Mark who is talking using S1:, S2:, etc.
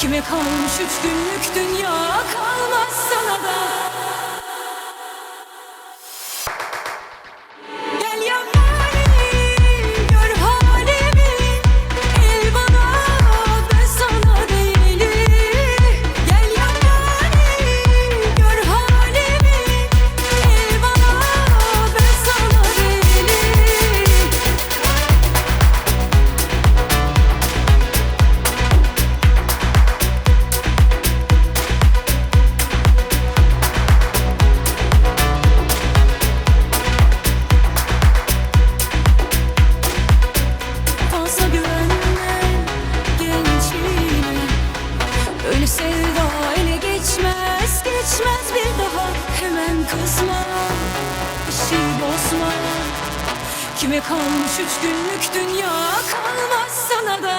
S1: Kime kalmış üç günlük dünya Kalmaz sana da daha Hemen kızma. Bir şey bozma. Kime kalmış üç günlük dünya? Kalmaz sana da